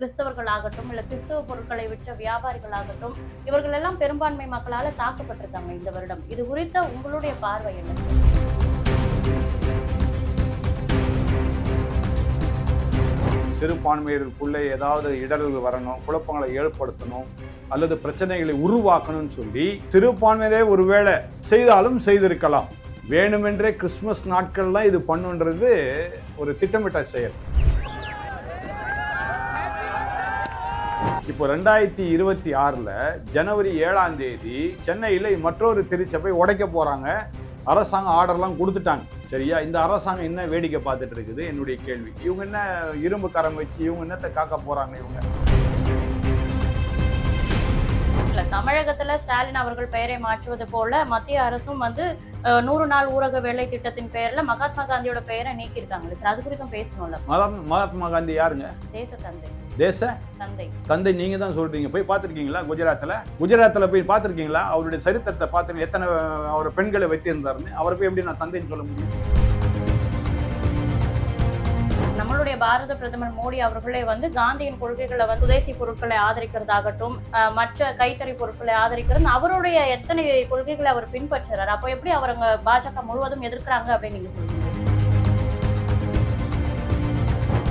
கிறிஸ்தவர்களாகட்டும் இல்லை கிறிஸ்தவ பொருட்களை விற்ற வியாபாரிகளாகட்டும் இவர்கள் எல்லாம் பெரும்பான்மை மக்களால் தாக்கப்பட்டிருக்காங்க இந்த வருடம். இது குறித்த உங்களுடைய பார்வை என்ன? சிறுபான்மையினருக்குள்ளே ஏதாவது இடர்கள் வரணும் குழப்பங்களை ஏற்படுத்தணும் அல்லது பிரச்சனைகளை உருவாக்கணும்னு சொல்லி சிறுபான்மையினரே ஒருவேளை செய்தாலும் செய்திருக்கலாம். வேணுமென்றே கிறிஸ்மஸ் நாட்கள்லாம் இது பண்ணுன்றது ஒரு திட்டமிட்ட செயல். இப்போ ரெண்டாயிரத்தி இருபத்தி ஆறில் ஜனவரி ஏழாம் தேதி சென்னையில் மற்றொரு திருச்சபை உடைக்க போகிறாங்க அரசாங்கம் ஆர்டர்லாம் கொடுத்துட்டாங்க. சரியா? இந்த அரசாங்கம் என்ன வேடிக்கை பார்த்துட்டு இருக்குது? என்னுடைய கேள்வி. இவங்க என்ன இரும்பு கரம் வச்சு இவங்க என்னத்தை காக்க போகிறாங்க இவங்க? இல்ல. தமிழகத்துல ஸ்டாலின் அவர்கள் பெயரை மாற்றுவது போல மத்திய அரசும் வந்து நூறு நாள் ஊரக வேலை திட்டத்தின் பெயர்ல மகாத்மா காந்தியோட பெயரை நீக்கியிருக்காங்க சார். அது குறித்தும் பேசணும்ல? மகாத்மா காந்தி யாருங்க? தேச தந்தை. தேச? தந்தை. தந்தை நீங்க தான் சொல்றீங்க. போய் பார்த்துருக்கீங்களா குஜராத்தில் குஜராத்தில் போய் பார்த்துருக்கீங்களா? அவருடைய சரித்திரத்தை பார்த்து எத்தனை அவர் பெண்களை வைத்திருந்தாருன்னு? அவரை போய் எப்படி நான் தந்தைன்னு சொல்ல முடியும்? நம்மளுடைய பாரத பிரதமர் மோடி அவர்களே வந்து காந்தியின் கொள்கைகளை வந்து சுதேசி பொருட்களை ஆதரிக்கிறதாகட்டும் மற்ற கைத்தறி பொருட்களை ஆதரிக்கிறது அவருடைய எத்தனை கொள்கைகளை அவர் பின்பற்றுறாரு? அப்போ எப்படி அவருங்க பாஜக முழுவதும் எதிர்க்கிறாங்க அப்படின்னு நீங்க சொல்லுங்க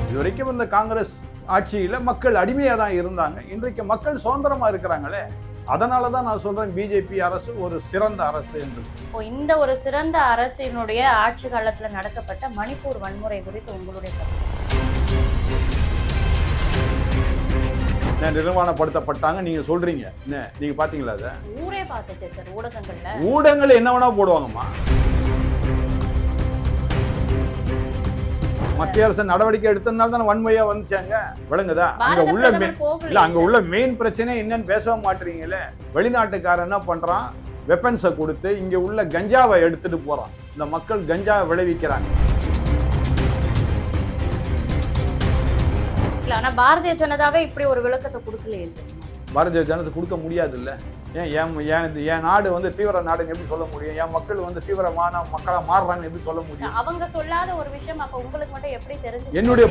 இது வரைக்கும் இந்த காங்கிரஸ் ஆட்சியில் மக்கள் அடிமையாக தான் இருந்தாங்க. இன்றைக்கு மக்கள் சுதந்திரமா இருக்கிறாங்களே? அதனால தான் நான் சொல்றேன் பிஜேபி அரசு ஒரு சிறந்த அரசு என்று. இப்போ இந்த ஒரு சிறந்த அரசினுடைய ஆட்சி காலத்துல நடத்தப்பட்ட மணிப்பூர் வன்முறை குறித்து உங்களுடைய நிர்மாணப்படுத்தப்பட்டாங்க நீங்க சொல்றீங்க. நீங்க பாத்தீங்களா அதை? ஊரே பார்த்துச்சு சார் ஊடகங்கள்ல. ஊடகங்கள் என்ன வேணா போடுவாங்கம்மா. மத்திய அரசு நடவடிக்கை எடுத்ததுனால தானே வன்மையா வந்துச்சாங்க? விளங்குதா? அங்க உள்ள மே- பிரதமர் போகல. இல்ல அங்க உள்ள மெயின் பிரச்சனை என்னன்னு பேசவே மாட்டீங்களே வெளிநாட்டுக்காரன் என்ன பண்றான்? வெப்பன்ஸை கொடுத்து இங்க உள்ள கஞ்சாவை எடுத்துட்டு போறான். இந்த மக்கள் கஞ்சாவை விளைவிக்கிறாங்க. ஆனா பாரதிய ஜனதாவே இப்படி ஒரு விளக்கத்தை கொடுக்கலையே சார். பாரதிய ஜனத்தை கொடுக்க முடியாது இல்ல ஏன் ஏன் இது என் நாடு வந்து தீவிர நாடுன்னு எப்படி சொல்ல முடியும்? என் மக்கள் வந்து தீவிரமான மக்களா மாறுறாங்கன்னு எப்படி சொல்ல முடியும்? அவங்க சொல்லாத ஒரு விஷயம் அப்ப உங்களுக்கு மட்டும் எப்படி தெரிஞ்சு என்னுடைய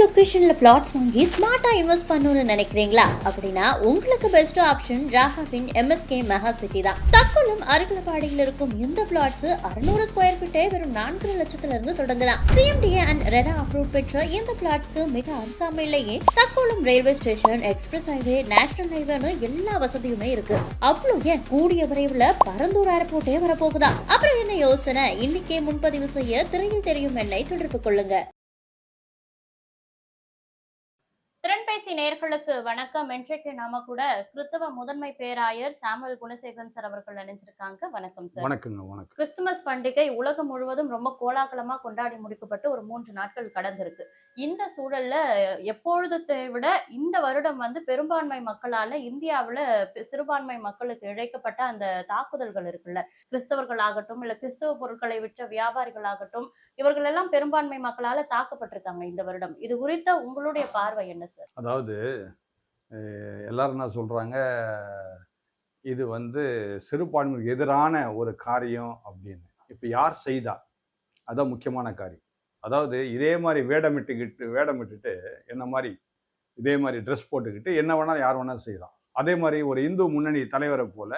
லொக்கேஷனில் பிளாட்ஸ் வாங்கி ஸ்மார்ட்டாக இன்வெஸ்ட் பண்ணணும்னு நினைக்கிறீங்களா? அப்படின்னா உங்களுக்கு பெஸ்ட் ஆப்ஷன் ராகாவின் எம்எஸ்கே மெகா சிட்டி தான். தக்களும் அருகில் பாடியில் இருக்கும் இந்த பிளாட்ஸ் 600 ஸ்கொயர் ஃபீட்டே வெறும் நான்கு லட்சத்துல இருந்து தொடங்கலாம். சிஎம்டிஏ அண்ட் ரெடா அப்ரூவ் பெற்ற இந்த பிளாட்ஸ்க்கு மிக அருகாமையிலேயே Thakkolam railway station express highway national ஹைவேன்னு எல்லா வசதியுமே இருக்கு. அவ்வளோ ஏன் கூடிய விரைவில் பரந்தூர் ஏர்போர்ட்டே வரப்போகுதா? அப்புறம் என்ன யோசனை? இன்னைக்கே முன்பதிவு செய்ய திரையில் தெரியும் என்னை தொடர்பு கொள்ளுங்க. मित्रांनो திறன்பேசி நேர்களுக்கு வணக்கம். இன்றைக்கு நாம கூட கிறிஸ்தவ முதன்மை பேராயர் சாமுவேல் குணசேகரன் சார் அவர்கள் நினைச்சிருக்காங்க வணக்கம் சார். வணக்கங்க வணக்கம். கிறிஸ்துமஸ் பண்டிகை உலகம் முழுவதும் ரொம்ப கோலாகலமா கொண்டாடி முடிக்கப்பட்டு ஒரு மூன்று நாட்கள் கடந்திருக்கு. இந்த சூழல்ல எப்பொழுதத்தை விட இந்த வருடம் வந்து பெரும்பான்மை மக்களால இந்தியாவுல சிறுபான்மை மக்களுக்கு இழைக்கப்பட்ட அந்த தாக்குதல்கள் இருக்குல்ல. கிறிஸ்தவர்கள் ஆகட்டும் இல்ல கிறிஸ்தவ பொருட்களை விற்ற வியாபாரிகள் ஆகட்டும் இவர்கள் எல்லாம் பெரும்பான்மை மக்களால தாக்கப்பட்டிருக்காங்க இந்த வருடம். இது குறித்த உங்களுடைய பார்வை என்ன சார்? அதாவது எல்லாரும் என்ன சொல்கிறாங்க இது வந்து சிறுபான்மைக்கு எதிரான ஒரு காரியம் அப்படின்னு. இப்போ யார் செய்தா? அதான் முக்கியமான காரியம். அதாவது இதே மாதிரி வேடமிட்டுக்கிட்டு வேடமிட்டுட்டு என்ன மாதிரி இதே மாதிரி ட்ரெஸ் போட்டுக்கிட்டு என்ன வேணாலும் யார் வேணாலும் செய்யலாம். அதே மாதிரி ஒரு இந்து முன்னணி தலைவரை போல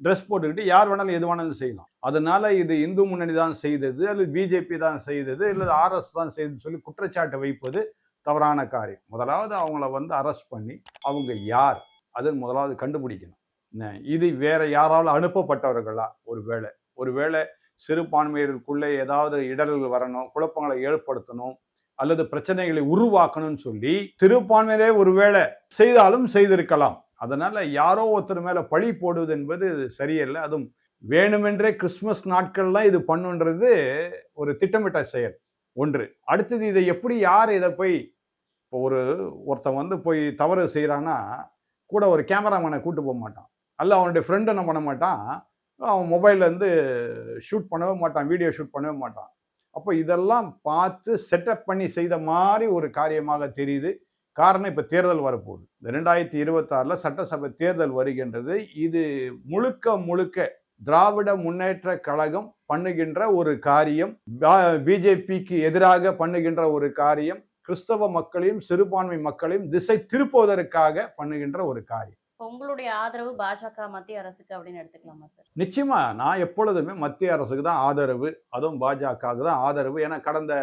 ட்ரெஸ் போட்டுக்கிட்டு யார் வேணாலும் எது வேணாலும் செய்யலாம். அதனால இது இந்து முன்னணி தான் செய்தது அல்லது பிஜேபி தான் செய்தது அல்லது ஆர்எஸ் தான் செய்ததுன்னு சொல்லி குற்றச்சாட்டை வைப்பது தவறான காரியம். முதலாவது அவங்கள வந்து அரெஸ்ட் பண்ணி அவங்க யார்? அது முதலாவது கண்டுபிடிக்கணும். என்ன, இது வேற யாராலும் அனுப்பப்பட்டவர்களா? ஒரு வேளை ஒருவேளை சிறுபான்மையினருக்குள்ளே ஏதாவது இடர்கள் வரணும் குழப்பங்களை ஏற்படுத்தணும் அல்லது பிரச்சனைகளை உருவாக்கணும்னு சொல்லி சிறுபான்மையினரே ஒருவேளை செய்தாலும் செய்திருக்கலாம். அதனால யாரோ ஒருத்தர் மேல பழி போடுவது என்பது சரியல்ல. அதுவும் வேணுமென்றே கிறிஸ்மஸ் நாட்கள்லாம் இது பண்ணுன்றது ஒரு திட்டமிட்ட செயல். ஒன்று அடுத்தது இதை எப்படி யார் இதை போய் இப்போ ஒரு ஒருத்தன் வந்து போய் தவறு செய்கிறான்னா கூட ஒரு கேமராமேனை கூட்டு போக மாட்டான். அல்ல அவனுடைய ஃப்ரெண்டு என்ன பண்ண மாட்டான்? அவன் மொபைல்லேருந்து ஷூட் பண்ணவே மாட்டான் வீடியோ ஷூட் பண்ணவே மாட்டான். அப்போ இதெல்லாம் பார்த்து செட்டப் பண்ணி செய்த மாதிரி ஒரு காரியமாக தெரியுது. காரணம் இப்போ தேர்தல் வரப்போகுது. இந்த ரெண்டாயிரத்தி இருபத்தாறில் சட்டசபை தேர்தல் வருகின்றது. இது முழுக்க முழுக்க திராவிட முன்னேற்ற கழகம் பண்ணுகின்ற ஒரு காரியம். பிஜேபிக்கு எதிராக பண்ணுகின்ற ஒரு காரியம். கிறிஸ்தவ மக்களையும் சிறுபான்மை மக்களையும் திசை திருப்புவதற்காக பண்ணுகின்ற ஒரு காரியம். உங்களுடைய ஆதரவு பாஜக மத்திய அரசுக்கு அப்படின்னு எடுத்துக்கலாமா சார்? நிச்சயமா நான் எப்பொழுதுமே மத்திய அரசுக்கு தான் ஆதரவு அதுவும் பாஜகவுக்கு தான் ஆதரவு. ஏன்னா கடந்த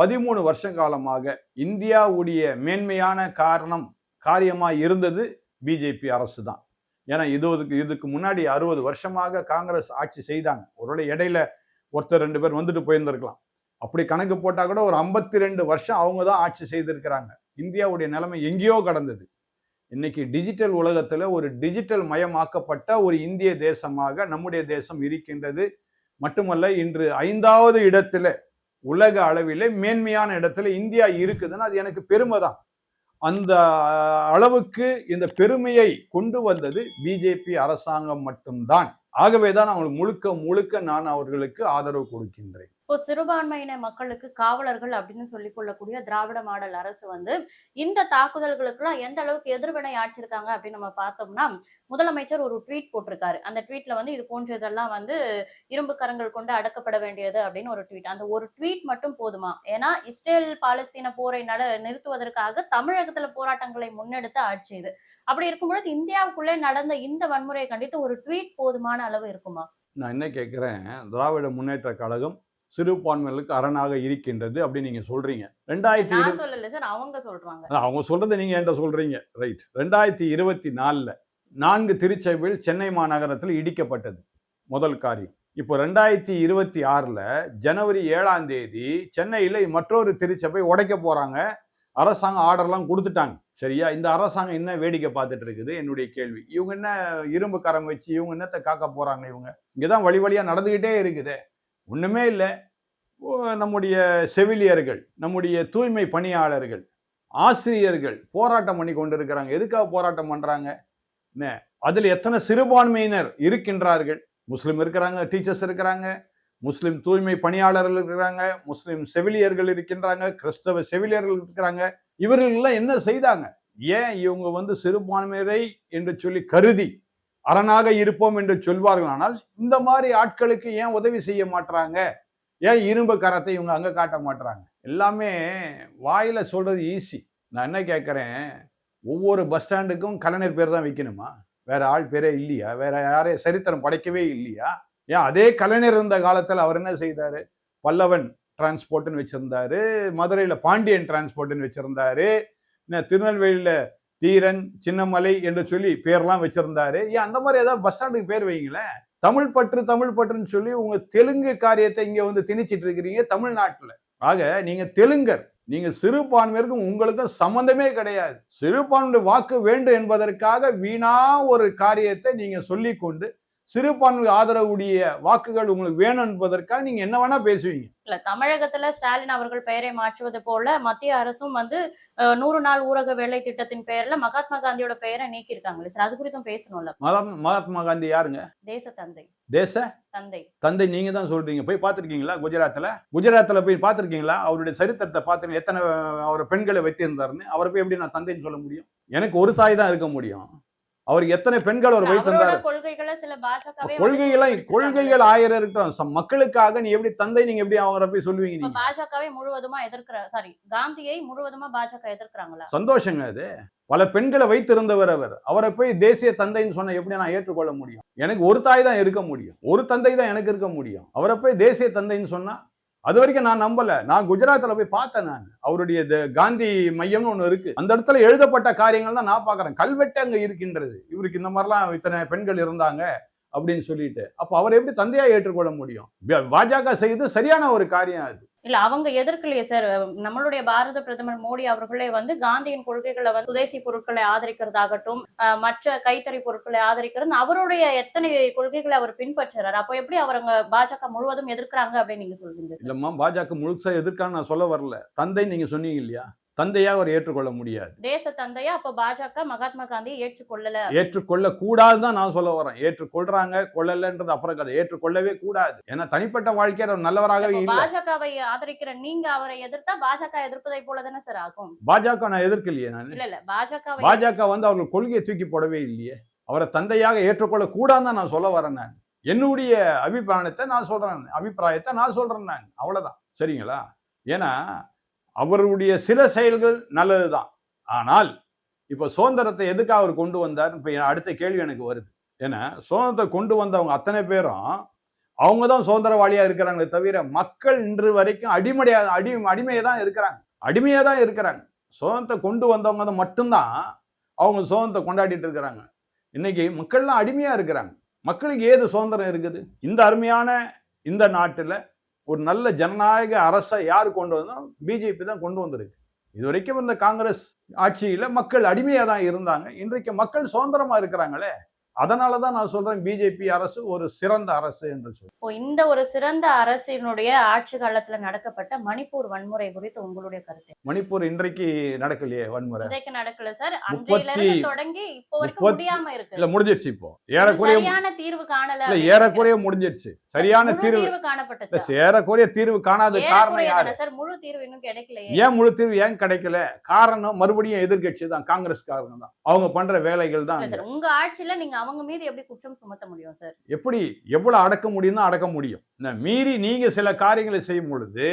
பதிமூணு வருஷ காலமாக இந்தியாவுடைய மேன்மையான காரணம் காரியமா இருந்தது பிஜேபி அரசு தான். ஏன்னா இதுக்கு இதுக்கு முன்னாடி அறுபது வருஷமாக காங்கிரஸ் ஆட்சி செய்தாங்க. ஒருவேளை இடையில ஒருத்தர் ரெண்டு பேர் வந்துட்டு போயிருந்திருக்கலாம். அப்படி கணக்கு போட்டால் கூட ஒரு ஐம்பத்தி ரெண்டு வருஷம் அவங்க தான் ஆட்சி செய்திருக்கிறாங்க. இந்தியாவுடைய நிலைமை எங்கேயோ கடந்தது. இன்னைக்கு டிஜிட்டல் உலகத்தில் ஒரு டிஜிட்டல் மயமாக்கப்பட்ட ஒரு இந்திய தேசமாக நம்முடைய தேசம் இருக்கின்றது. மட்டுமல்ல இன்று ஐந்தாவது இடத்துல உலக அளவிலே மேன்மையான இடத்துல இந்தியா இருக்குதுன்னா அது எனக்கு பெருமை தான் அந்த அளவுக்கு இந்த பெருமையை கொண்டு வந்தது பிஜேபி அரசாங்கம் மட்டும்தான். ஆகவே தான் அவங்களுக்கு முழுக்க முழுக்க நான் அவர்களுக்கு ஆதரவு கொடுக்கின்றேன். இப்போ சிறுபான்மையின மக்களுக்கு காவலர்கள் அப்படின்னு சொல்லிக் கொள்ளக்கூடிய திராவிட மாடல் அரசு வந்து இந்த தாக்குதல்களுக்குலாம் எந்த அளவுக்கு எதிர்வினை ஆச்சிருக்காங்க அப்படின்னு நம்ம பார்த்தோம்னா முதலமைச்சர் ஒரு ட்வீட் போட்டிருக்காரு. அந்த ட்வீட்ல வந்து இது போன்றதெல்லாம் வந்து இரும்பு கரங்கள் கொண்டு அடக்கப்பட வேண்டியது அப்படின்னு ஒரு ட்வீட் அந்த ஒரு ட்வீட் மட்டும் போதுமா? ஏன்னா இஸ்ரேல் பாலஸ்தீன போரை நட நிறுத்துவதற்காக தமிழகத்துல போராட்டங்களை முன்னெடுத்த ஆட்சி இது. அப்படி இருக்கும்பொழுது இந்தியாவுக்குள்ளே நடந்த இந்த வன்முறையை கண்டித்து ஒரு ட்வீட் போதுமான அளவு இருக்குமா? நான் என்ன கேட்குறேன் திராவிட முன்னேற்ற கழகம் சிறுபான்மைகளுக்கு அரணாக இருக்கின்றது அப்படின்னு நீங்க சொல்றீங்க. ரெண்டாயிரத்தி அவங்க சொல்றாங்க. அவங்க சொல்றதை நீங்க என்கிட்ட சொல்றீங்க? ரைட் ரெண்டாயிரத்தி இருபத்தி நாலுல நான்கு திருச்சபைகள் சென்னை மாநகரத்தில் இடிக்கப்பட்டது. முதல் காரியம். இப்போ ரெண்டாயிரத்தி இருபத்தி ஆறுல ஜனவரி ஏழாம் தேதி சென்னையில மற்றொரு திருச்சபை உடைக்க போறாங்க. அரசாங்கம் ஆர்டர்லாம் கொடுத்துட்டாங்க. சரியா? இந்த அரசாங்கம் என்ன வேடிக்கை பார்த்துட்டு இருக்குது? என்னுடைய கேள்வி. இவங்க என்ன இரும்பு கரம் வச்சு இவங்க என்னத்தை காக்க போறாங்க இவங்க? இங்கதான் வழி வழியா நடந்துகிட்டே இருக்குது. ஒன்றுமே இல்லை. நம்முடைய செவிலியர்கள் நம்முடைய தூய்மை பணியாளர்கள் ஆசிரியர்கள் போராட்டம் பண்ணி கொண்டு இருக்கிறாங்க எதுக்காக போராட்டம் பண்ணுறாங்க என்ன? அதில் எத்தனை சிறுபான்மையினர் இருக்கின்றார்கள்? முஸ்லீம் இருக்கிறாங்க டீச்சர்ஸ் இருக்கிறாங்க முஸ்லீம் தூய்மை பணியாளர்கள் இருக்கிறாங்க முஸ்லீம் செவிலியர்கள் இருக்கின்றாங்க கிறிஸ்தவ செவிலியர்கள் இருக்கிறாங்க. இவர்கள்லாம் என்ன செய்தாங்க? ஏன் இவங்க வந்து சிறுபான்மையரை என்று சொல்லி கருதி அரணாக இருப்போம் என்று சொல்வார்கள் ஆனால் இந்த மாதிரி ஆட்களுக்கு ஏன் உதவி செய்ய மாட்டுறாங்க ஏன் இரும்பு கரத்தை இவங்க அங்கே காட்ட மாட்டுறாங்க எல்லாமே வாயில் சொல்கிறது ஈஸி நான் என்ன கேட்குறேன்? ஒவ்வொரு பஸ் ஸ்டாண்டுக்கும் கலைஞர் பேர் தான் வைக்கணுமா? வேற ஆள் பேரே இல்லையா? வேற யாரே சரித்திரம் படைக்கவே இல்லையா? ஏன் அதே கலைஞர் இருந்த காலத்தில் அவர் என்ன செய்தார்? பல்லவன் டிரான்ஸ்போர்ட்னு வச்சுருந்தாரு மதுரையில் பாண்டியன் டிரான்ஸ்போர்ட்னு வச்சுருந்தாரு என்ன தீரன் சின்னமலை என்று சொல்லி பேர்லாம் வச்சிருந்தாரு. ஏன் அந்த மாதிரி ஏதாவது பஸ் ஸ்டாண்டுக்கு பேர் வைங்களேன் தமிழ் பற்று தமிழ் பற்றுன்னு சொல்லி உங்க தெலுங்கு காரியத்தை இங்க வந்து திணிச்சிட்டு இருக்கிறீங்க தமிழ்நாட்டுல. ஆக நீங்க தெலுங்கர் நீங்க சிறுபான்மையருக்கும் உங்களுக்கும் சம்பந்தமே கிடையாது. சிறுபான்மை வாக்கு வேண்டும் என்பதற்காக வீணா ஒரு காரியத்தை நீங்க சொல்லி கொண்டு சிறுபான்மை ஆதரவுடைய வாக்குகள் உங்களுக்கு வேணும் என்பதற்காக நீங்க என்ன வேணா பேசுவீங்க. இல்ல தமிழகத்துல ஸ்டாலின் அவர்கள் பெயரை மாற்றுவது போல மத்திய அரசும் வந்து நூறு நாள் ஊரக வேலை திட்டத்தின் பெயர்ல மகாத்மா காந்தியோட பெயரை நீக்கி இருக்காங்களே சார். அது குறித்தும் பேசணும்ல? மகாத்மா மகாத்மா காந்தி யாருங்க? தேச தந்தை. தேச? தந்தை. தந்தை நீங்க தான் சொல்றீங்க. போய் பார்த்திருக்கீங்களா குஜராத்ல? குஜராத்ல போய் பார்த்திருக்கீங்களா? அவருடைய சரித்திரத்தை பார்த்து எத்தனை அவர் பெண்களை வைத்திருந்தாருன்னு அவரை போய் எப்படி நான் தந்தைன்னு சொல்ல முடியும்? எனக்கு ஒரு தாய் தான் இருக்க முடியும். அவருக்கு எத்தனை பெண்கள் அவர் வைத்திருந்தார்? கொள்கைகளை கொள்கைகளை ஆயிரம் இருக்கட்டும் மக்களுக்காக நீ எப்படி தந்தை நீங்க எப்படி அவரை போய் சொல்லுவீங்க நீங்க? பாஜகவை முழுவதுமா எதிர்க்கிற சாரி காந்தியை முழுவதுமா பாஜக எதிர்க்கிறாங்களா? சந்தோஷங்க அது. பல பெண்களை வைத்திருந்தவர் அவர். அவரை போய் தேசிய தந்தைன்னு சொன்ன எப்படி நான் ஏற்றுக்கொள்ள முடியும்? எனக்கு ஒரு தாய் தான் இருக்க முடியும். ஒரு தந்தை தான் எனக்கு இருக்க முடியும். அவரை போய் தேசிய தந்தைன்னு சொன்னா அது வரைக்கும் நான் நம்பல. நான் குஜராத்ல போய் பார்த்தேன் நான். அவருடைய த- காந்தி மையம்னு ஒன்று இருக்கு. அந்த இடத்துல எழுதப்பட்ட காரியங்கள் தான் நான் பார்க்குறேன். கல்வெட்டு அங்கே இருக்கின்றது. இவருக்கு இந்த மாதிரிலாம் இத்தனை பெண்கள் இருந்தாங்க அப்படின்னு சொல்லிட்டு. அப்போ அவர் எப்படி தந்தையா ஏற்றுக்கொள்ள முடியும்? பாஜக செய்து சரியான ஒரு காரியம் அது. இல்ல அவங்க எதிர்க்கலையே சார் நம்மளுடைய பாரத பிரதமர் மோடி அவர்களே வந்து காந்தியின் கொள்கைகளை வந்து சுதேசி பொருட்களை ஆதரிக்கிறதாகட்டும் அஹ், மற்ற கைத்தறி பொருட்களை ஆதரிக்கிறது அவருடைய எத்தனை கொள்கைகளை அவர் பின்பற்றுறாரு? அப்போ எப்படி அவங்க பாஜக முழுவதும் எதிர்க்கிறாங்க அப்படின்னு நீங்க சொல்றீங்க இல்லம்மா பாஜக முழுசா எதிர்க்கான்னு நான் சொல்ல வரல. தந்தை நீங்க சொன்னீங்க இல்லையா? தந்தையா அவர் ஏற்றுக்கொள்ள முடியாது. தேச தந்தையா அப்ப பாஜக மகாத்மா காந்தியை ஏற்றுக்கொள்ளல. ஏற்றுக்கொள்ள கூடாது தான் நான் சொல்ல வரேன். ஏற்றுக்கொள்றாங்க கொள்ளலன்றது அப்புறம் கதை. ஏற்றுக்கொள்ளவே கூடாது. ஏன்னா தனிப்பட்ட வாழ்க்கையில அவர் நல்லவராகவே பாஜகவை ஆதரிக்கிற நீங்க அவரை எதிர்த்தா பாஜக எதிர்ப்பதை போல தானே சார் ஆகும்? பாஜக நான் எதிர்க்கலையே நான். இல்ல இல்ல. பாஜகவை பாஜக வந்து அவர்கள் கொள்கையை தூக்கி போடவே இல்லையே. அவரை தந்தையாக ஏற்றுக்கொள்ள கூடாதுன்னு தான் நான் சொல்ல வரேன் நான். என்னுடைய அபிப்பிராயத்தை நான் சொல்றேன். அபிப்பிராயத்தை நான் சொல்றேன் நான். அவ்வளவுதான். சரிங்களா? ஏன்னா அவருடைய சில செயல்கள் நல்லது தான் ஆனால் இப்போ சுதந்திரத்தை எதுக்கு அவர் கொண்டு வந்தார்? இப்போ அடுத்த கேள்வி எனக்கு வருது. ஏன்னா சுதந்திரத்தை கொண்டு வந்தவங்க அத்தனை பேரும் அவங்க தான் சுதந்திரவாளியாக இருக்கிறாங்களே தவிர மக்கள் இன்று வரைக்கும் அடிமடையாக அடி அடிமையை தான் இருக்கிறாங்க. அடிமையாக தான் இருக்கிறாங்க. சுதந்திரத்தை கொண்டு வந்தவங்க தான் மட்டும்தான் அவங்க சுதந்திரத்தை கொண்டாடிட்டு இருக்கிறாங்க. இன்னைக்கு மக்கள்லாம் அடிமையாக இருக்கிறாங்க. மக்களுக்கு ஏது சுதந்திரம் இருக்குது? இந்த அருமையான இந்த நாட்டில் ஒரு நல்ல ஜனநாயக அரசை யார் கொண்டு வந்தோம் பிஜேபி தான் கொண்டு வந்திருக்கு. இது வரைக்கும் இந்த காங்கிரஸ் ஆட்சியில் மக்கள் அடிமையாக தான் இருந்தாங்க. இன்றைக்கு மக்கள் சுதந்திரமாக இருக்கிறாங்களே? அதனால தான் நான் சொல்றேன் பிஜேபி அரசு ஒரு சிறந்த அரசு என்று சொல்றேன் இப்போ இந்த ஒரு சிறந்த அரசினுடைய ஆட்சி காலத்துல நடக்கப்பட்ட மணிப்பூர் வன்முறை குறித்து உங்களுடைய கருத்து? மணிப்பூர் இன்றைக்கு நடக்கலையே வன்முறை. இன்றைக்கு நடக்கல சார். அன்றையில இருந்து தொடங்கி இப்போ வரைக்கும் முடியாம இருக்கு. இல்ல முடிஞ்சிருச்சு இப்போ. ஏறக்குறைய சரியான தீர்வு காணல இல்ல ஏறக்குறைய முடிஞ்சிருச்சு சரியான தீர்வு தீர்வு இல்ல, காணப்பட்டுச்சு ஏறக்குறைய தீர்வு காணாத காரணம் யாரு? சார் முழு தீர்வு இன்னும் கிடைக்கலையே. ஏன் முழு தீர்வு ஏன் கிடைக்கல? காரணம் மறுபடியும் எதிர்க்கட்சி தான் காங்கிரஸ்காரங்க தான். அவங்க பண்ற வேலைகள் தான் உங்க ஆட்சியில நீங்க அவங்க மீது எப்படி குற்றம் சுமத்த முடியும் சார்? எப்படி? எவ்வளவு அடக்க முடியும்னா அடக்க முடியும். இந்த மீறி நீங்க சில காரியங்களை செய்யும் பொழுது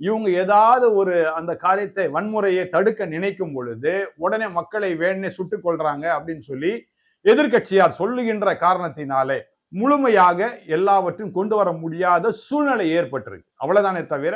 இவங்க ஏதாவது ஒரு அந்த காரியத்தை வன்முறையை தடுக்க நினைக்கும் பொழுது உடனே மக்களை வேணே சுட்டுக் கொள்றாங்க அப்படின்னு சொல்லி எதிர்க்கட்சியார் சொல்லுகின்ற காரணத்தினாலே முழுமையாக எல்லாவற்றையும் கொண்டு வர முடியாத சூழ்நிலை ஏற்பட்டிருக்கு. அவ்வளவுதானே தவிர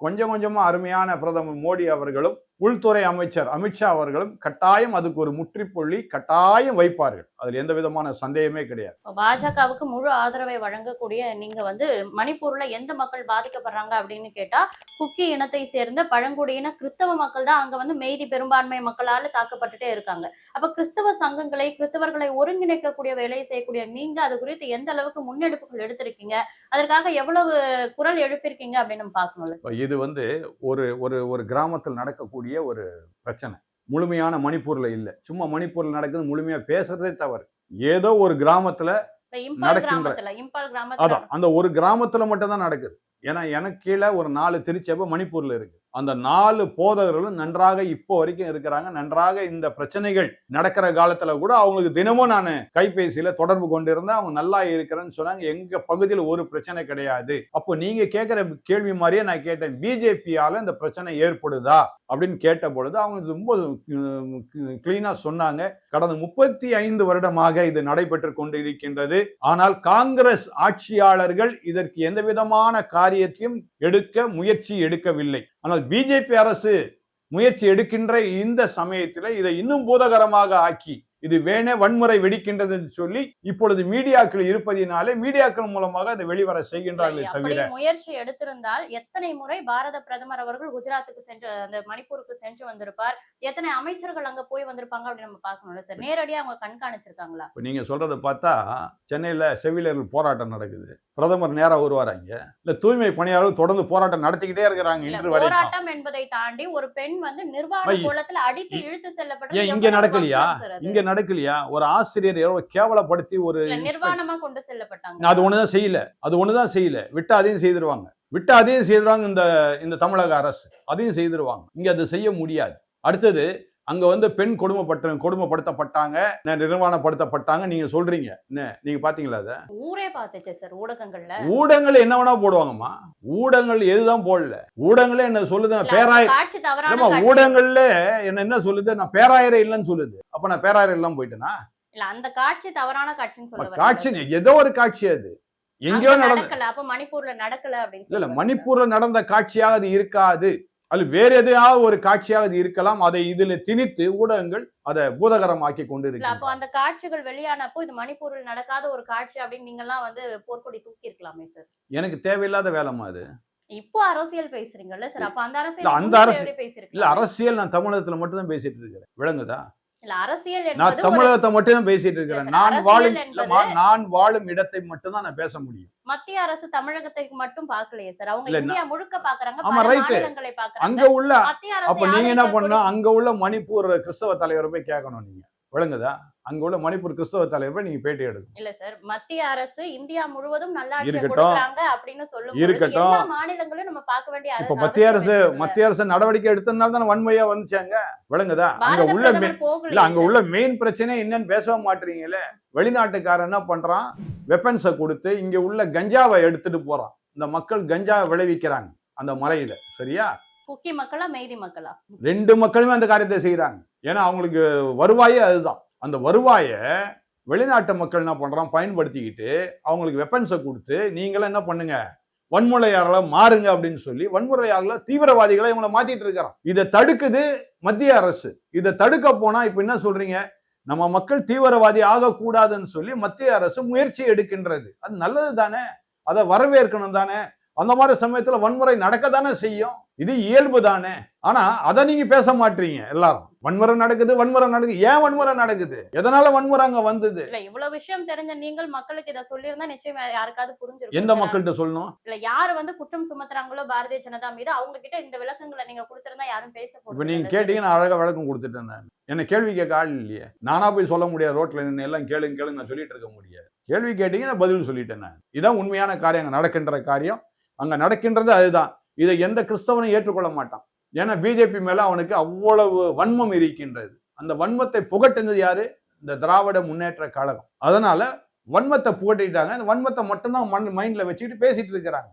கொஞ்சம் கொஞ்சமா அருமையான பிரதமர் மோடி அவர்களும் உள்துறை அமைச்சர் அமித்ஷா அவர்களும் கட்டாயம் அதுக்கு ஒரு முற்றுப்புள்ளி கட்டாயம் வைப்பார்கள். அதில் எந்த விதமான சந்தேகமே கிடையாது. பாஜகவுக்கு முழு ஆதரவை வழங்கக்கூடிய நீங்க வந்து மணிப்பூர்ல எந்த மக்கள் பாதிக்கப்படுறாங்க அப்படின்னு கேட்டா குக்கி இனத்தை சேர்ந்த பழங்குடியின கிறிஸ்தவ மக்கள் தான் அங்க வந்து மெய்தி பெரும்பான்மை மக்களால தாக்கப்பட்டுட்டே இருக்காங்க. அப்ப கிறிஸ்தவ சங்கங்களை கிறிஸ்தவர்களை ஒருங்கிணைக்கக்கூடிய வேலையை செய்யக்கூடிய நீங்க அது குறித்து எந்த அளவுக்கு முன்னெடுப்புகள் எடுத்திருக்கீங்க? அதற்காக எவ்வளவு குரல் எழுப்பியிருக்கீங்க அப்படின்னு பார்க்கணும்ல இது வந்து ஒரு ஒரு ஒரு கிராமத்தில் நடக்கக்கூடிய ஒரு பிரச்சனை. முழுமையான மணிப்பூர்ல இல்ல. சும்மா மணிப்பூர்ல நடக்குது முழுமையா பேசுறதே தவறு. ஏதோ ஒரு கிராமத்துல நடக்கின்ற- அதான் அந்த ஒரு கிராமத்துல மட்டும் தான் நடக்குது. ஏன்னா எனக்கு கீழே ஒரு நாலு திருச்சபை மணிப்பூர்ல இருக்கு. அந்த நாலு போதகர்களும் நன்றாக இப்போ வரைக்கும் இருக்கிறாங்க. நன்றாக இந்த பிரச்சனைகள் நடக்கிற காலத்துல கூட அவங்களுக்கு தினமும் நான் கைபேசியில தொடர்பு கொண்டிருந்தேன். அவங்க நல்லா இருக்கிறேன்னு சொன்னாங்க. எங்க பகுதியில் ஒரு பிரச்சனை கிடையாது. அப்போ நீங்க கேட்கிற கேள்வி மாதிரியே நான் கேட்டேன். பிஜேபியால இந்த பிரச்சனை ஏற்படுதா? அப்படின்னு கேட்ட பொழுது அவங்க ரொம்ப கிளீனா சொன்னாங்க. கடந்த முப்பத்தி ஐந்து வருடமாக இது நடைபெற்று கொண்டிருக்கின்றது. ஆனால் காங்கிரஸ் ஆட்சியாளர்கள் இதற்கு எந்த விதமான காரியத்தையும் எடுக்க முயற்சி எடுக்கவில்லை. ஆனால் பிஜேபி அரசு முயற்சி எடுக்கின்ற இந்த சமயத்தில் இதை இன்னும் பூதகரமாக ஆக்கி இது வேணே வன்முறை வெடிக்கின்றது என்று சொல்லி இப்பொழுது மீடியாக்கள் இருப்பதினாலே மீடியாக்கள் மூலமாக அதை வெளிவர செய்கின்றார்களே தவிர. முயற்சி எடுத்திருந்தால் எத்தனை முறை பாரத பிரதமர் அவர்கள் குஜராத்துக்கு சென்று அந்த மணிப்பூருக்கு சென்று வந்திருப்பார்? எத்தனை அமைச்சர்கள் அங்க போய் வந்திருப்பாங்க அப்படின்னு நம்ம பார்க்கணும்ல சார்? நேரடியா அவங்க கண்காணிச்சிருக்காங்களா? இப்போ நீங்க சொல்றதை பார்த்தா சென்னையில செவிலியர்கள் போராட்டம் நடக்குது. பிரதமர் நேரா வருவார் அங்க இல்ல தூய்மை பணியாளர்கள் தொடர்ந்து போராட்டம் நடத்திக்கிட்டே இருக்கிறாங்க இன்று போராட்டம் என்பதை தாண்டி ஒரு பெண் வந்து நிர்வாண ஐ, கோலத்துல அடித்து இழுத்து செல்லப்பட்டது ஏன் இங்க நடக்கலையா? இங்க நடக்கலையா? ஒரு ஆசிரியர் எவ்வளவு கேவலப்படுத்தி ஒரு நிர்வாணமா கொண்டு செல்லப்பட்டாங்க. அது ஒண்ணுதான் செய்யல. அது ஒண்ணுதான் செய்யல. விட்டு அதையும் செய்திருவாங்க. விட்டு அதையும் செய்திருவாங்க இந்த இந்த தமிழக அரசு. அதையும் செய்திருவாங்க. இங்க அது செய்ய முடியாது. அடுத்தது அங்க வந்து பெண் கொடுமைப்பட்ட கொடுமைப்படுத்தப்பட்டாங்க நிர்வாணப்படுத்தப்பட்டாங்க நீங்க சொல்றீங்க. என்ன நீங்க பாத்தீங்களா அதை? ஊரே பார்த்துச்சு சார் ஊடகங்கள்ல. ஊடகங்கள் என்ன வேணா போடுவாங்கம்மா. ஊடகங்கள் எதுதான் போடல. ஊடகங்களே என்ன சொல்லுது நான் இல்ல, பேராய அந்த காட்சி தவறான இல்லம்மா, காட்சி. ஊடகங்கள்ல என்ன என்ன சொல்லுது நான் பேராயரே இல்லைன்னு சொல்லுது. அப்ப நான் பேராயர் எல்லாம் போயிட்டேனா? இல்ல அந்த காட்சி தவறான காட்சின்னு? காட்சி ஏதோ ஒரு காட்சி அது. எங்கேயோ நடக்கல அப்ப மணிப்பூர்ல நடக்கல அப்படின்னு இல்ல மணிப்பூர்ல நடந்த காட்சியாக அது இருக்காது. அது வேற எதையாவது ஒரு காட்சியாக அது இருக்கலாம் அதை இதுல திணித்து ஊடகங்கள் அதை பூதகரமாக்கி கொண்டு இல்ல அப்போ இருக்கு அந்த காட்சிகள் வெளியானப்போ இது மணிப்பூரில் நடக்காத ஒரு காட்சி அப்படின்னு நீங்க எல்லாம் வந்து போர்க்கொடி தூக்கி இருக்கலாமே சார். எனக்கு தேவையில்லாத வேலைமா அது. இப்போ அரசியல் பேசுறீங்கல்ல சார் அப்ப அந்த அரசியல் அந்த முன்னாடி அரசு- எப்படி பேசிருக்கீங்க இல்ல அரசியல் நான் தமிழகத்துல மட்டும் தான் பேசிட்டு இருக்கிறேன். விளங்குதா? அரசியல் நான் தமிழகத்தை மட்டும் தான் பேசிட்டு இருக்கிறேன். நான் வாழும் நான் வாழும் இடத்தை மட்டும் தான் நான் பேச முடியும். மத்திய அரசு தமிழகத்துக்கு மட்டும் பாக்கலையே சார். அவங்க இந்தியா முழுக்க பாக்குறாங்க ஆமா. மாநிலங்களை அங்க உள்ள அப்ப நீங்க என்ன பண்ணணும்? அங்க உள்ள மணிப்பூர் கிறிஸ்தவ தலைவரை போய் கேட்கணும் நீங்க. விளங்குதா? அங்க உள்ள மணிப்பூர் கிறிஸ்தவ தலைவரை நீங்க பேட்டி எடுக்கணும் இல்ல சார் மத்திய அரசு இந்தியா முழுவதும் நல்லாட்சி இருக்கட்டும். கொடுக்குறாங்க அப்படின்னு சொல்லும் இருக்கட்டும். மாநிலங்களும் நம்ம பார்க்க வேண்டிய இப்ப மத்திய அரசு. மத்திய அரசு நடவடிக்கை எடுத்ததுனால தானே வன்மையா வந்துச்சாங்க? விளங்குதா? அங்க உள்ள பிரதமர் மெ- போகலையே இல்ல அங்க. உள்ள மெயின் பிரச்சனை என்னன்னு பேசவே மாட்டீங்களே வெளிநாட்டுக்காரன் என்ன பண்றான்? வெப்பன்ஸை கொடுத்து இங்க உள்ள கஞ்சாவை எடுத்துட்டு போறான். இந்த மக்கள் கஞ்சா விளைவிக்கிறாங்க அந்த மலையில. சரியா? குக்கி மக்களா மெய்தி மக்களா? ரெண்டு மக்களுமே அந்த காரியத்தை செய்றாங்க. ஏன்னா அவங்களுக்கு வருவாயே அதுதான். அந்த வருவாயை வெளிநாட்டு மக்கள் என்ன பண்ணுறான் பயன்படுத்திக்கிட்டு அவங்களுக்கு வெப்பன்ஸை கொடுத்து நீங்களும் என்ன பண்ணுங்க? வன்முறையாளர்கள மாறுங்க அப்படின்னு சொல்லி வன்முறையாளர்கள தீவிரவாதிகளை இவங்களை மாத்திட்டு இருக்கிறான் இதை தடுக்குது மத்திய அரசு. இதை தடுக்க போனா இப்ப என்ன சொல்றீங்க? நம்ம மக்கள் தீவிரவாதி ஆகக்கூடாதுன்னு சொல்லி மத்திய அரசு முயற்சி எடுக்கின்றது. அது நல்லது தானே? அதை வரவேற்கணும் தானே? அந்த மாதிரி சமயத்துல வன்முறை நடக்க தானே செய்யும்? இது இயல்பு தானே? ஆனா அதை நீங்க பேச மாட்டீங்க எல்லாரும். வன்முறை நடக்குது வன்முறை நடக்குது. ஏன் வன்முறை நடக்குது? எதனால வன்முறை அங்க வந்தது? இல்ல இவ்வளவு விஷயம் தெரிஞ்ச நீங்கள் மக்களுக்கு இதை சொல்லியிருந்தா நிச்சயம் யாருக்காவது புரிஞ்சிருக்கும். எந்த. மக்கள்கிட்ட சொல்லணும்? இல்ல யாரு வந்து குற்றம் சுமத்துறாங்களோ பாரதிய ஜனதா மீது அவங்க கிட்ட இந்த விளக்கங்களை நீங்க கொடுத்திருந்தா யாரும் பேச இப்ப நீங்க. கேட்டீங்க நான் அழகா விளக்கம் கொடுத்துட்டேன் நான். என்ன கேள்வி கேட்க ஆள் இல்லையே. நானா போய் சொல்ல முடியாது ரோட்ல நின்று எல்லாம் கேளுங்க கேளுங்க நான் சொல்லிட்டு இருக்க முடியாது. கேள்வி கேட்டீங்க நான் பதில் சொல்லிட்டேன் நான். இதான் உண்மையான காரியம் அங்க நடக்கின்ற காரியம். அங்க நடக்கின்றது அதுதான். இதை எந்த கிறிஸ்தவனும் ஏற்றுக்கொள்ள மாட்டான். ஏன்னா பிஜேபி மேல அவனுக்கு அவ்வளவு வன்மம் இருக்கின்றது. அந்த வன்மத்தை புகட்டுனது யாரு? இந்த திராவிட முன்னேற்ற கழகம். அதனால வன்மத்தை புகட்டிட்டாங்க. அந்த வன்மத்தை மட்டும்தான் மண் மைண்ட்ல வச்சுக்கிட்டு பேசிட்டு இருக்கிறாங்க.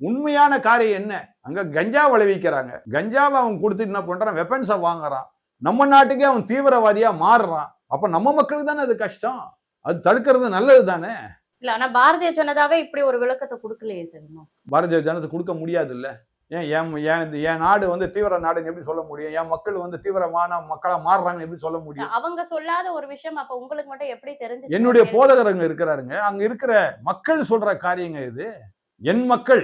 உண்மையான காரியம் என்ன? அங்க கஞ்சா விளைவிக்கிறாங்க. கஞ்சாவை அவன் கொடுத்துட்டு என்ன பண்றான்? வெப்பன்ஸை வாங்குறான். நம்ம நாட்டுக்கே அவன் தீவிரவாதியா மாறுறான். அப்ப நம்ம மக்களுக்கு தானே அது கஷ்டம்? அது தடுக்கிறது நல்லது தானே? இல்ல ஆனா பாரதிய ஜனதாவே இப்படி ஒரு விளக்கத்தை கொடுக்கலையே சார் இன்னும் பாரதிய ஜனதா கொடுக்க முடியாது இல்ல ஏன் என் என் என் நாடு வந்து தீவிர நாடுன்னு எப்படி சொல்ல முடியும்? என் மக்கள் வந்து தீவிரமான மக்களா மாறுறாங்கன்னு எப்படி சொல்ல முடியும்? அவங்க சொல்லாத ஒரு விஷயம் அப்ப உங்களுக்கு மட்டும் எப்படி தெரிஞ்சு என்னுடைய போதகர் அங்க இருக்கிறாருங்க. அங்க இருக்கிற மக்கள் சொல்ற காரியங்க இது. என் மக்கள்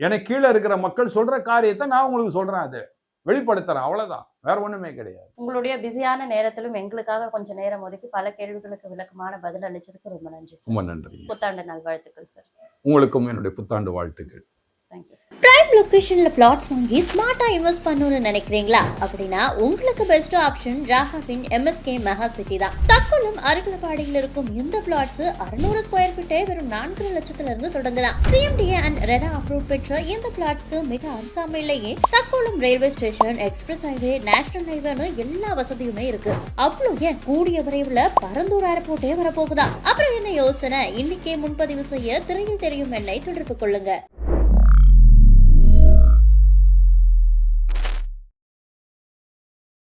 எனக்கு கீழே இருக்கிற மக்கள் சொல்ற காரியத்தை நான் உங்களுக்கு சொல்றேன் அது. வெளிப்படுத்துறேன் அவ்வளவுதான். வேற ஒண்ணுமே கிடையாது. உங்களுடைய பிஸியான நேரத்திலும் எங்களுக்காக கொஞ்சம் நேரம் ஒதுக்கி பல கேள்விகளுக்கு விளக்கமான பதில் அளிச்சதுக்கு ரொம்ப நன்றி ரொம்ப நன்றி புத்தாண்டு நல்வாழ்த்துக்கள் சார். உங்களுக்கும் என்னுடைய புத்தாண்டு வாழ்த்துக்கள். தேங்க்யூ சார் பிரைம் பிளாட்ஸ் வாங்கி ஸ்மார்ட்டாக இன்வெஸ்ட் பண்ணணும்னு நினைக்கிறீங்களா? அப்படின்னா உங்களுக்கு பெஸ்ட் ஆப்ஷன் ராகாவின் எம்எஸ்கே மெகா சிட்டி தான். தக்கோலம் அருகலப்பாடியில் இருக்கும் இந்த பிளாட்ஸ் அறுநூறு ஸ்கொயர் ஃபீட்டே வெறும் நான்கு லட்சத்துல இருந்து தொடங்குதான் சிஎம்டிஏ அண்ட் ரெடா அப்ரூவ் பெற்ற இந்த பிளாட்ஸ்க்கு மிக அருகாமையிலேயே Thakkolam railway station express highway national ஹைவேன்னு எல்லா வசதியுமே இருக்கு. அவ்வளோ ஏன் கூடிய விரைவில் பரந்தூர் ஏர்போர்ட்டே வரப்போகுதா? அப்புறம் என்ன யோசனை? இன்னைக்கே முன்பதிவு செய்ய திரையில் தெரியும் என்னை தொடர்பு கொள்ளுங்க.